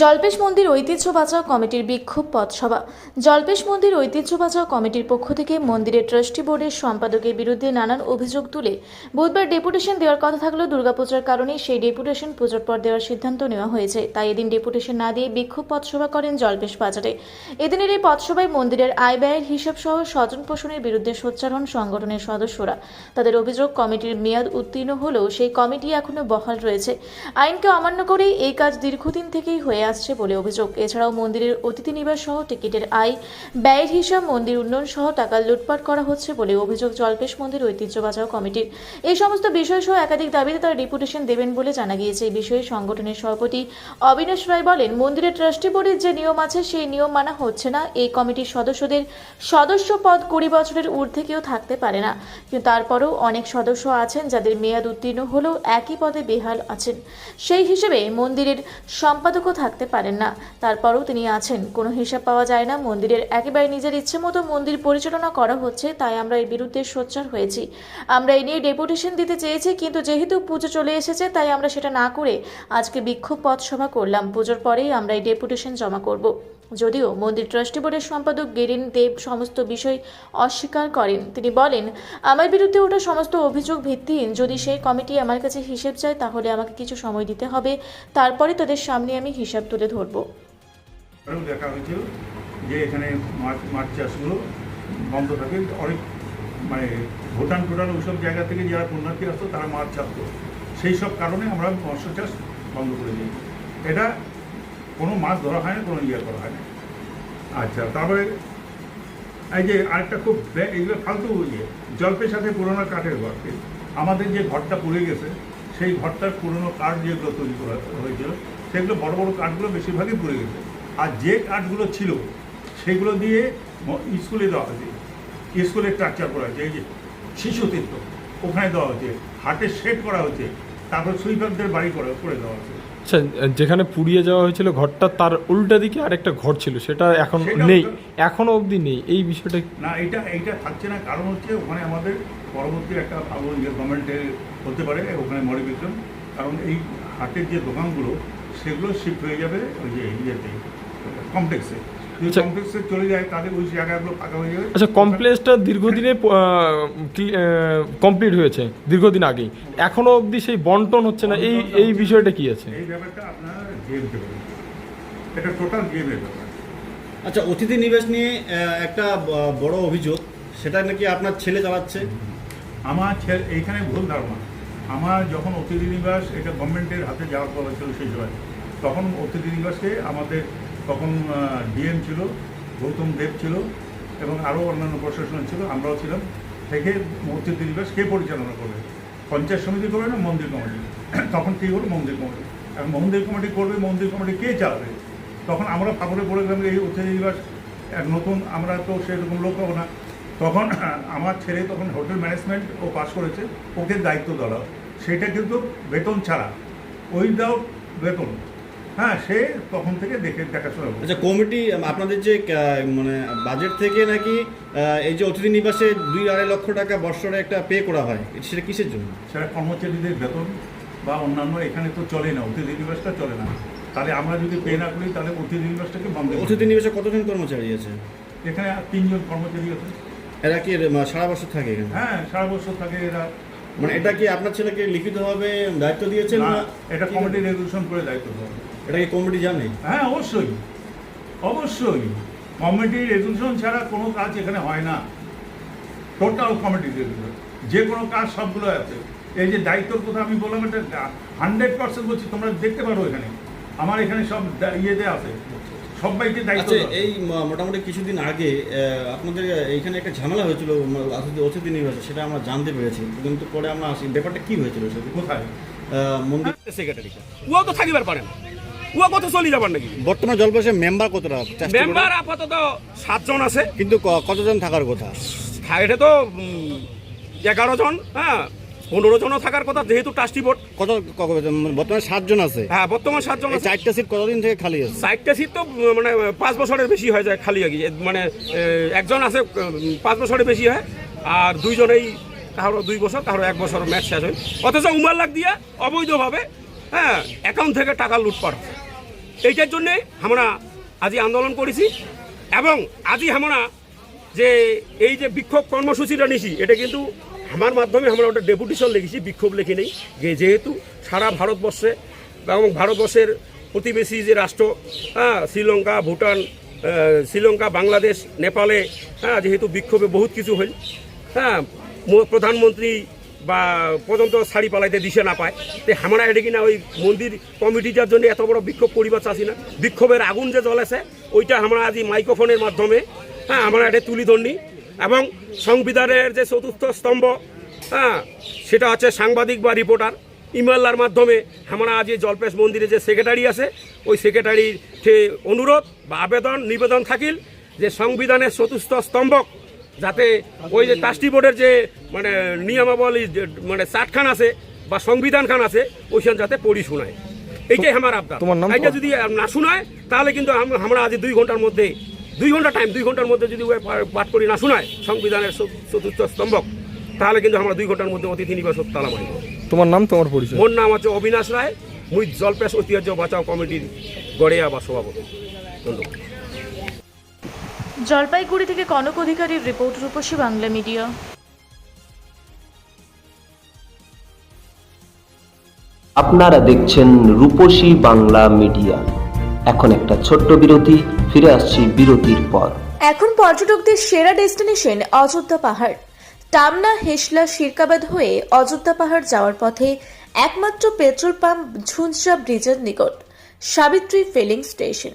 জলপেশ মন্দির ঐতিহ্য বাঁচাও কমিটির বিক্ষোভ পথসভা। জলপেশ মন্দির ঐতিহ্য বাঁচাও কমিটির পক্ষ থেকে মন্দিরের ট্রাস্টি বোর্ডের সম্পাদকের বিরুদ্ধে নানান অভিযোগ তুলে বুধবার ডেপুটেশন দেওয়ার কথা থাকলেও দুর্গাপূজার কারণে সেই ডেপুটেশন পুজোর পর দেওয়ার সিদ্ধান্ত নেওয়া হয়েছে। তাই এদিন ডেপুটেশন না দিয়ে বিক্ষোভ পথসভা করেন জলপেশ বাজারে। এদিনের এই পথসভায় মন্দিরের আয় ব্যয়ের হিসাব সহ স্বজন পোষণের বিরুদ্ধে সোচ্চার হন সংগঠনের সদস্যরা। তাদের অভিযোগ, কমিটির মেয়াদ উত্তীর্ণ হলেও সেই কমিটি এখনও বহাল রয়েছে। আইনকে অমান্য করে এই কাজ দীর্ঘদিন থেকেই হয়ে আসছে বলে অভিযোগ। এছাড়াও মন্দিরের অতিথি নিবাস সহ টিকিটের আয় ব্যয়ের হিসাব মন্দির উন্নয়ন সহ টাকা লুটপাট করা হচ্ছে বলে অভিযোগ জলপেশ মন্দির ঐতিহ্য বাঁচাও কমিটির। এই সমস্ত বিষয় সহ একাধিক দাবিতে তারা রিপুটেশন দেবেন বলে জানা গিয়েছে। এই বিষয়ে সংগঠনের সভাপতি অবিনাশ রায় বলেন, মন্দিরের ট্রাস্টি বোর্ডের যে নিয়ম আছে সেই নিয়ম মানা হচ্ছে না। এই কমিটির সদস্যদের সদস্য পদ কুড়ি বছরের ঊর্ধ্বে কেউ থাকতে পারে না। কিন্তু তারপরেও অনেক সদস্য আছেন যাদের মেয়াদ উত্তীর্ণ হলেও একই পদে বেহাল আছেন। সেই হিসেবে মন্দিরের সম্পাদকও থাকতে পারেন না। তারপরেও তিনি আছেন। কোনো হিসাব পাওয়া যায় না। মন্দিরের একেবারে নিজের ইচ্ছে মতো মন্দির পরিচালনা করা হচ্ছে, তাই আমরা এর বিরুদ্ধে সোচ্চার হয়েছি। আমরা এ নিয়ে ডেপুটেশন দিতে চেয়েছি, কিন্তু যেহেতু পুজো চলে এসেছে, তাই আমরা সেটা না করে আজকে বিক্ষোভ পথ সভা করলাম। পুজোর পরেই আমরা এই ডেপুটেশন জমা করব। যদিও মন্দির ট্রাস্টি বোর্ডের সম্পাদক গেরিন দেব সমস্ত বিষয় অস্বীকার করেন। তিনি বলেন, আমার বিরুদ্ধে ওটা সমস্ত অভিযোগ ভিত্তিহীন। যদি সেই কমিটি আমার কাছে হিসেব চায়, তাহলে আমাকে কিছু সময় দিতে হবে। তারপরে তাদের সামনে আমি হিসাব তুলে ধরবো। দেখা হয়েছিল যে এখানে চাষগুলো বন্ধ থাকে। অনেক মানে ভুটান ওইসব জায়গা থেকে যারা পুণ্যার্থী আসতো, তারা সেই সব কারণে আমরা মৎস্য চাষ বন্ধ করে দিই এটা কোনো মাছ ধরা হয় না কোনো ইয়ে করা হয় না আচ্ছা তারপরে এই যে আরেকটা খুব এগুলো ফালতু ইয়ে জল্পের সাথে পুরোনো কাঠের ঘর। আমাদের যে ঘরটা পুড়ে গেছে, সেই ঘরটার পুরোনো কাঠ যেগুলো তৈরি করা হয়েছিল, সেগুলো বড় বড় কাঠগুলো বেশিরভাগই পুড়ে গেছে। আর যে কাঠগুলো ছিল, সেগুলো দিয়ে স্কুলে দেওয়া হয়েছে। স্কুলে স্ট্রাকচার করা হয়েছে, এই যে শিশু তীর্থ, ওখানে দেওয়া হয়েছে, হাটে সেট করা হয়েছে, তারপর সুইপারদের বাড়ি করে করে দেওয়া হয়েছে। আচ্ছা যেখানে পুড়িয়ে যাওয়া হয়েছিল ঘরটা তার উল্টা দিকে আর একটা ঘর ছিল সেটা এখন নেই। এখনও অবধি নেই। এই বিষয়টা না এটা এইটা থাকছে না। কারণ হচ্ছে ওখানে আমাদের পরবর্তী একটা ভালো ইয়ে গভর্নমেন্টে হতে পারে ওখানে মডিফিকেশন কারণ এই হাটের যে দোকানগুলো সেগুলো শিফট হয়ে যাবে ওই যে ইয়েতে কমপ্লেক্সে। কমপ্লেক্সে চলে যায় তাহলে ওই জায়গাগুলো ফাঁকা হয়ে যাবে। আচ্ছা কমপ্লেক্সটা দীর্ঘদিনে কমপ্লিট হয়েছে দীর্ঘদিন আগেই। এখনও অবধি সেই বন্টন হচ্ছে না এই এই বিষয়টা কি আছে? এই ব্যাপারটা আপনার দেবেন এটা টোটাল ব্যাপার। আচ্ছা অতিথি নিবেশ নিয়ে একটা বড় অভিযোগ সেটা নাকি আপনার ছেলে চালাচ্ছে? আমার ছেলে এইখানে ভুল ধারণা। আমার যখন অতিথি নিবাস এটা গভর্নমেন্টের হাতে যাওয়ার কথা ছিল সেই সময় তখন অতিথি নিবাসকে আমাদের তখন ডিএম ছিল, গৌতম দেব ছিল এবং আরও অন্যান্য প্রশাসন ছিল, আমরাও ছিলাম। থেকে অতিথি নিবাস কে পরিচালনা করবে? পঞ্চায়েত সমিতি করবে না, মন্দির কমিটি? তখন কী হলো? মন্দির কমিটি। এখন মন্দির কমিটি করবে, মন্দির কমিটি কে চালাবে? তখন আমরা ফাঁকরে পড়ে গেলাম এই অতিথি নিবাস এক নতুন, আমরা তো সেরকম লোক পাবো না। তখন, আমার ছেলে তখন হোটেল ম্যানেজমেন্ট ও পাস করেছে, ওকে দায়িত্ব দেওয়া। সেটা কিন্তু বেতন ছাড়া, উইদাউট বেতন। হ্যাঁ সে তখন থেকে দেখে দেখাশোনা আচ্ছা কমিটি আপনাদের যে মানে বাজেট থেকে নাকি এই যে অতিথি নিবাসে দুই আড়াই লক্ষ টাকা বৎসরে একটা পে করা হয় সেটা কিসের জন্য? সেটা কর্মচারীদের বেতন বা অন্যান্য এখানে তো চলে না অতিথি দিবসটা চলে না। তাহলে আমরা যদি পে না করি তাহলে অতিথি দিবসটাকে বন্ধ অতিথি। নিবাসে কতজন কর্মচারী আছে? এখানে তিনজন কর্মচারী আছে। এরা কি সারা বছর থাকে এখানে? হ্যাঁ সারা বছর থাকে এরা। মানে এটা কি আপনার ছেলেকে লিখিতভাবে দায়িত্ব দিয়েছেন এটা কমিটি রেজলিউশন করে দায়িত্ব দেওয়া। এটা কি কমিটি জানে? হ্যাঁ অবশ্যই। অবশ্যই। কমিটি রেজলিউশন ছাড়া কোনো কাজ এখানে হয় না। টোটাল কমিটি যে কোনো কাজ সবগুলো আছে। এই যে দায়িত্বর কথা আমি বললাম এটা হান্ড্রেড পার্সেন্ট বলছি তোমরা দেখতে পারো এখানে। আমার এখানে সব দা- ইয়েতে আছে। সবাইকে দায়িত্ব আচ্ছা দেওয়া। আছে। এই মোটামুটি কিছুদিন আগে আহ, আপনাদের এইখানে একটা ঝামেলা হয়েছিল অতিথি অতিথি সেটা আমরা জানতে পেরেছি। কিন্তু পরে আমরা আসি। ব্যাপারটা কি হয়েছিল সেটা কোথায়? মন্দির সেক্রেটারিটা ও তো থাকিবার পারে না। ও কত চলে যাবার নাকি? বর্তমান মেম্বার কতটা? মেম্বার আপাতত সাতজন আছে। কিন্তু কতজন থাকার কথা? এটা তো উম, এগারো জন হ্যাঁ পনেরো জনও থাকার কথা যেহেতু ট্রাস্টি বোর্ড। কত ক- বর্তমানে সাতজন আছে। হ্যাঁ বর্তমান সাতজন চারটা সিট কতদিন থেকে খালি আছে? চারটে সিট তো মানে পাঁচ বছরের বেশি হয়ে যায় খালি আগে। মানে একজন আছে পাঁচ বছরের বেশি হয়। আর দুইজনেই কারও দুই বছর কারও এক বছর ম্যাচ শেষ হয়। অথচ উমার লাখ দিয়ে অবৈধভাবে হ্যাঁ অ্যাকাউন্ট থেকে টাকা লুটপাট। এইটার জন্যে আমরা আজি আন্দোলন করেছি এবং আজি আমরা যে এই যে বিক্ষোভ কর্মসূচিটা নিছি, এটা কিন্তু আমার মাধ্যমে আমরা ওটা ডেপুটেশন লিখেছি, বিক্ষোভ লিখে নেই। যে যেহেতু সারা ভারতবর্ষে এবং ভারতবর্ষের প্রতিবেশী যে রাষ্ট্র হ্যাঁ শ্রীলঙ্কা, ভুটান শ্রীলঙ্কা, বাংলাদেশ, নেপালে হ্যাঁ যেহেতু বিক্ষোভে বহুত কিছু হইল হ্যাঁ প্রধানমন্ত্রী বা পর্যন্ত শাড়ি পালাইতে দিশে না পায়। তো আমরা এটা কিনা ওই মন্দির কমিটিটার জন্য এত বড় বিক্ষোভ করিবার চাষি না। বিক্ষোভের আগুন যে জ্বলেছে, ওইটা আমরা আজ মাইক্রোফোনের মাধ্যমে হ্যাঁ আমরা এটা তুলি ধরনি। এবং সংবিধানের যে চতুর্থ স্তম্ভ হ্যাঁ সেটা হচ্ছে সাংবাদিক বা রিপোর্টার ইমেলার মাধ্যমে আমরা আজ জলপেশ মন্দিরে যে সেক্রেটারি আছে, ওই সেক্রেটারির অনুরোধ বা আবেদন, নিবেদন থাকিল যে সংবিধানের চতুর্থ স্তম্ভক যাতে ওই যে ট্রাস্টি বোর্ডের যে মানে নিয়মাবলী মানে চার্টখান আছে বা সংবিধান খান আছে ওইখান যাতে পড়ি শোনায়। এইটাই আমার আবদার। এইটা যদি না শোনায় তাহলে কিন্তু আমরা আজ দুই ঘণ্টার মধ্যে দুই ঘণ্টা টাইম দুই ঘণ্টার মধ্যে যদি পাঠ করি না শোনায় সংবিধানের চতুর্থ স্তম্ভক তাহলে কিন্তু আমরা দুই ঘণ্টার মধ্যে অতিথি নিবাসক তালা মারিব তোমার নাম তোমার পরিচয়? মোর নাম হচ্ছে অবিনাশ রায় মুই জলপেশ ঐতিহ্য বাঁচাও কমিটির গড়িয়া বা সভাপতি। ধন্যবাদ। জলপাইগুড়ি থেকে কনক অধিকারীর রিপোর্ট রূপসী বাংলা মিডিয়া। আপনারা দেখছেন রূপসী বাংলা মিডিয়া। এখন একটা ছোট্ট বিরতি ফিরে আসছি বিরতির পর। এখন পর্যটকদের সেরা ডেস্টিনেশন অযোধ্যা পাহাড়। টামনা হেসলা শিরকাবাদ হয়ে অযোধ্যা পাহাড় যাওয়ার পথে একমাত্র পেট্রোল পাম্প ঝুনঝা ব্রিজের নিকট সাবিত্রী ফিলিং স্টেশন।